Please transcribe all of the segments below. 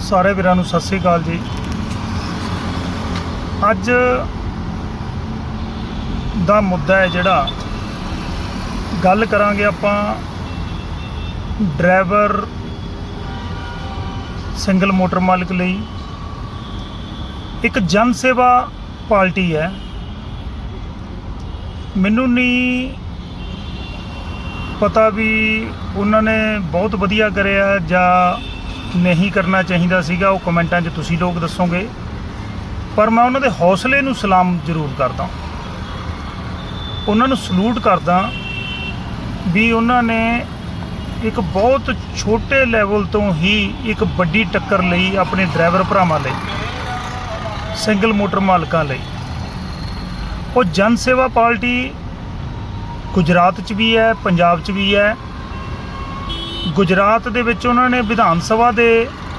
ਸਾਰੇ ਵੀਰਾਂ ਨੂੰ ਸਤਿ ਸ੍ਰੀ ਅਕਾਲ ਜੀ। ਅੱਜ ਦਾ ਮੁੱਦਾ ਹੈ ਜਿਹੜਾ, ਗੱਲ ਕਰਾਂਗੇ ਆਪਾਂ ਡਰਾਈਵਰ ਸਿੰਗਲ ਮੋਟਰ ਮਾਲਕ ਲਈ। ਇੱਕ ਜਨ ਸੇਵਾ ਪਾਰਟੀ ਹੈ। ਮੈਨੂੰ ਨਹੀਂ ਪਤਾ ਵੀ ਉਹਨਾਂ ਨੇ ਬਹੁਤ ਵਧੀਆ ਕਰਿਆ ਜਾਂ ਨਹੀਂ ਕਰਨਾ ਚਾਹੀਦਾ ਸੀਗਾ, ਉਹ ਕਮੈਂਟਾਂ 'ਚ ਤੁਸੀਂ ਲੋਕ ਦੱਸੋਗੇ। ਪਰ ਮੈਂ ਉਹਨਾਂ ਦੇ ਹੌਸਲੇ ਨੂੰ ਸਲਾਮ ਜ਼ਰੂਰ ਕਰਦਾ ਉਹਨਾਂ ਨੂੰ ਸਲੂਟ ਕਰਦਾ ਵੀ ਉਹਨਾਂ ਨੇ ਇੱਕ ਬਹੁਤ ਛੋਟੇ ਲੈਵਲ ਤੋਂ ਹੀ ਇੱਕ ਵੱਡੀ ਟੱਕਰ ਲਈ ਆਪਣੇ ਡਰਾਈਵਰ ਭਰਾਵਾਂ ਲਈ, ਸਿੰਗਲ ਮੋਟਰ ਮਾਲਕਾਂ ਲਈ। ਉਹ ਜਨ ਸੇਵਾ ਪਾਰਟੀ ਗੁਜਰਾਤ 'ਚ ਵੀ ਹੈ, ਪੰਜਾਬ 'ਚ ਵੀ ਹੈ ਗੁਜਰਾਤ ਦੇ ਵਿੱਚ ਉਹਨਾਂ ਨੇ ਵਿਧਾਨ ਸਭਾ ਦੇ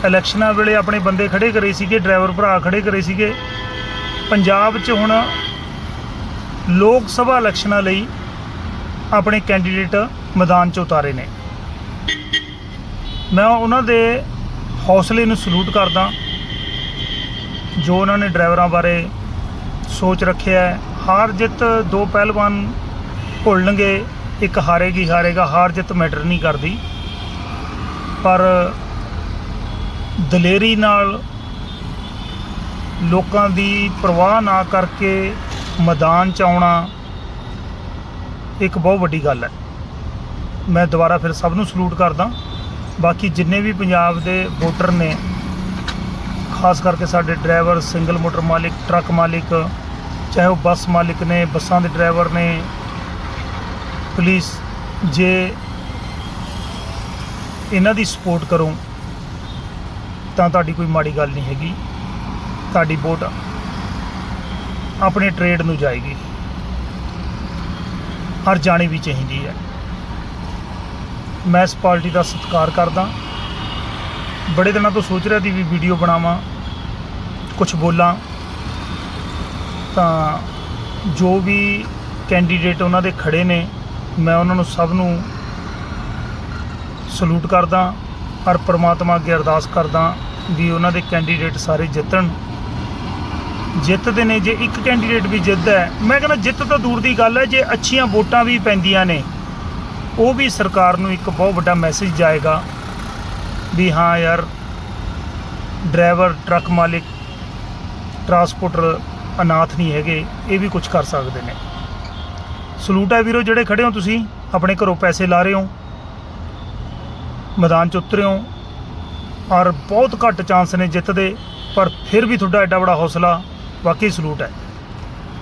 ਇਲੈਕਸ਼ਨਾਂ ਵੇਲੇ ਆਪਣੇ ਬੰਦੇ ਖੜੇ ਕਰੇ ਸੀਗੇ, ਡਰਾਈਵਰ ਭਰਾ ਖੜੇ ਕਰੇ ਸੀਗੇ। ਪੰਜਾਬ 'ਚ ਹੁਣ ਲੋਕ ਸਭਾ ਇਲੈਕਸ਼ਨਾਂ ਲਈ ਆਪਣੇ ਕੈਂਡੀਡੇਟ ਮੈਦਾਨ 'ਚ ਉਤਾਰੇ ਨੇ। ਮੈਂ ਉਹਨਾਂ ਦੇ ਹੌਸਲੇ ਨੂੰ ਸਲੂਟ ਕਰਦਾ, ਜੋ ਉਹਨਾਂ ਨੇ ਡਰਾਈਵਰਾਂ ਬਾਰੇ ਸੋਚ ਰੱਖਿਆ ਹੈ। ਹਾਰ ਜਿੱਤ ਦੋ ਪਹਿਲਵਾਨ ਭੁੱਲਣਗੇ, ਇੱਕ ਹਾਰੇਗੀ, ਹਾਰੇਗਾ, ਹਾਰ ਜਿੱਤ ਮੈਟਰ ਨਹੀਂ ਕਰਦੀ। ਪਰ ਦਲੇਰੀ ਨਾਲ ਲੋਕਾਂ ਦੀ ਪਰਵਾਹ ਨਾ ਕਰਕੇ ਮੈਦਾਨ 'ਚ ਆਉਣਾ ਇੱਕ ਬਹੁਤ ਵੱਡੀ ਗੱਲ ਹੈ। ਮੈਂ ਦੁਬਾਰਾ ਫਿਰ ਸਭ ਨੂੰ ਸਲੂਟ ਕਰਦਾ ਬਾਕੀ ਜਿੰਨੇ ਵੀ ਪੰਜਾਬ ਦੇ ਵੋਟਰ ਨੇ, ਖਾਸ ਕਰਕੇ ਸਾਡੇ ਡਰਾਈਵਰ, ਸਿੰਗਲ ਮੋਟਰ ਮਾਲਿਕ, ਟਰੱਕ ਮਾਲਿਕ, ਚਾਹੇ ਉਹ ਬੱਸ ਮਾਲਿਕ ਨੇ, ਬੱਸਾਂ ਦੇ ਡਰਾਈਵਰ ਨੇ, ਪੁਲਿਸ, ਜੇ ਇਹਨਾਂ ਦੀ ਸਪੋਰਟ ਕਰੋ, ਤਾਂ ਤੁਹਾਡੀ ਕੋਈ ਮਾੜੀ ਗੱਲ ਨਹੀਂ ਹੈਗੀ। ਤੁਹਾਡੀ ਵੋਟ ਆਪਣੇ ਟ੍ਰੇਡ ਨੂੰ ਜਾਏਗੀ। ਹਰ ਜਾਣੀ ਵੀ ਚਾਹੀਦੀ ਹੈ। ਮੈਂ ਇਸ ਪਾਰਟੀ ਦਾ ਸਤਿਕਾਰ ਕਰਦਾ। ਬੜੇ ਦਿਨਾਂ ਤੋਂ ਸੋਚ ਰਿਹਾ ਸੀ ਵੀ ਵੀਡੀਓ ਬਣਾਵਾਂ ਕੁਝ ਬੋਲਾਂ। ਤਾਂ ਜੋ ਵੀ ਕੈਂਡੀਡੇਟ ਉਹਨਾਂ ਦੇ ਖੜੇ ਨੇ, ਮੈਂ ਉਹਨਾਂ ਨੂੰ ਸਭ ਨੂੰ ਸਲੂਟ ਕਰਦਾ ਔਰ ਪ੍ਰਮਾਤਮਾ ਅੱਗੇ ਅਰਦਾਸ ਕਰਦਾ ਵੀ ਉਹਨਾਂ ਦੇ ਕੈਂਡੀਡੇਟ ਸਾਰੇ ਜਿੱਤਣ। ਜਿੱਤਦੇ ਨੇ, ਜੇ ਇੱਕ ਕੈਂਡੀਡੇਟ ਵੀ ਜਿੱਤਦਾ ਮੈਂ ਕਹਿੰਦਾ ਜਿੱਤ ਤਾਂ ਦੂਰ ਦੀ ਗੱਲ ਹੈ, ਜੇ ਅੱਛੀਆਂ ਵੋਟਾਂ ਵੀ ਪੈਂਦੀਆਂ ਨੇ, ਉਹ ਵੀ ਸਰਕਾਰ ਨੂੰ ਇੱਕ ਬਹੁਤ ਵੱਡਾ ਮੈਸੇਜ ਜਾਏਗਾ ਵੀ ਹਾਂ ਯਾਰ ਡਰਾਈਵਰ ਟਰੱਕ ਮਾਲਿਕ ਟਰਾਂਸਪੋਰਟਰ ਅਨਾਥ ਨਹੀਂ ਹੈਗੇ, ਇਹ ਵੀ ਕੁਝ ਕਰ ਸਕਦੇ ਨੇ। ਸਲੂਟ ਹੈ ਵੀਰੋ, ਜਿਹੜੇ ਖੜੇ ਹੋ ਤੁਸੀਂ, ਆਪਣੇ ਘਰੋਂ ਪੈਸੇ ਲਾ ਰਹੇ ਹੋ। ਮੈਦਾਨ 'ਚ ਉਤਰੇ ਹੋ ਔਰ ਬਹੁਤ ਘੱਟ ਚਾਂਸ ਨੇ ਜਿੱਤ ਦੇ ਪਰ ਫਿਰ ਵੀ ਤੁਹਾਡਾ ਐਡਾ ਬੜਾ ਹੌਸਲਾ ਵਾਕਈ ਸਲੂਟ ਹੈ।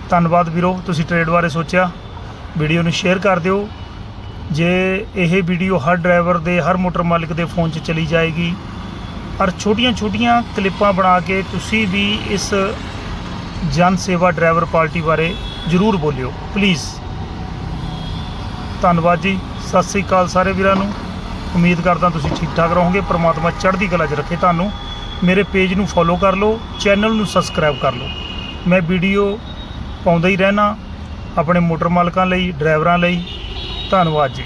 ਧੰਨਵਾਦ ਵੀਰੋ, ਤੁਸੀਂ ਟ੍ਰੇਡ ਬਾਰੇ ਸੋਚਿਆ। ਵੀਡੀਓ ਨੂੰ ਸ਼ੇਅਰ ਕਰ ਦਿਓ। ਜੇ ਇਹ ਵੀਡੀਓ ਹਰ ਡਰਾਈਵਰ ਦੇ, ਹਰ ਮੋਟਰ ਮਾਲਕ ਦੇ ਫੋਨ 'ਚ ਚਲੀ ਜਾਏਗੀ, ਔਰ ਛੋਟੀਆਂ-ਛੋਟੀਆਂ ਕਲਿੱਪਾਂ ਬਣਾ ਕੇ ਤੁਸੀਂ ਵੀ ਇਸ ਜਨ ਸੇਵਾ ਡਰਾਈਵਰ ਪਾਰਟੀ ਬਾਰੇ ਜ਼ਰੂਰ ਬੋਲਿਓ। ਪਲੀਜ਼ ਧੰਨਵਾਦ ਜੀ। ਸਤਿ ਸ੍ਰੀ ਅਕਾਲ ਸਾਰੇ ਵੀਰਾਂ ਨੂੰ। ਉਮੀਦ ਕਰਦਾ ਤੁਸੀਂ ਠੀਕ ਠਾਕ ਰਹੋਗੇ। ਪ੍ਰਮਾਤਮਾ ਚੜ੍ਹਦੀ ਕਲਾ 'ਚ ਰੱਖੇ ਤੁਹਾਨੂੰ। ਮੇਰੇ ਪੇਜ ਨੂੰ ਫੋਲੋ ਕਰ ਲਓ, ਚੈਨਲ ਨੂੰ ਸਬਸਕ੍ਰਾਈਬ ਕਰ ਲਓ। ਮੈਂ ਵੀਡੀਓ ਪਾਉਂਦਾ ਹੀ ਰਹਿਣਾ ਆਪਣੇ ਮੋਟਰ ਮਾਲਕਾਂ ਲਈ, ਡਰਾਈਵਰਾਂ ਲਈ। ਧੰਨਵਾਦ ਜੀ।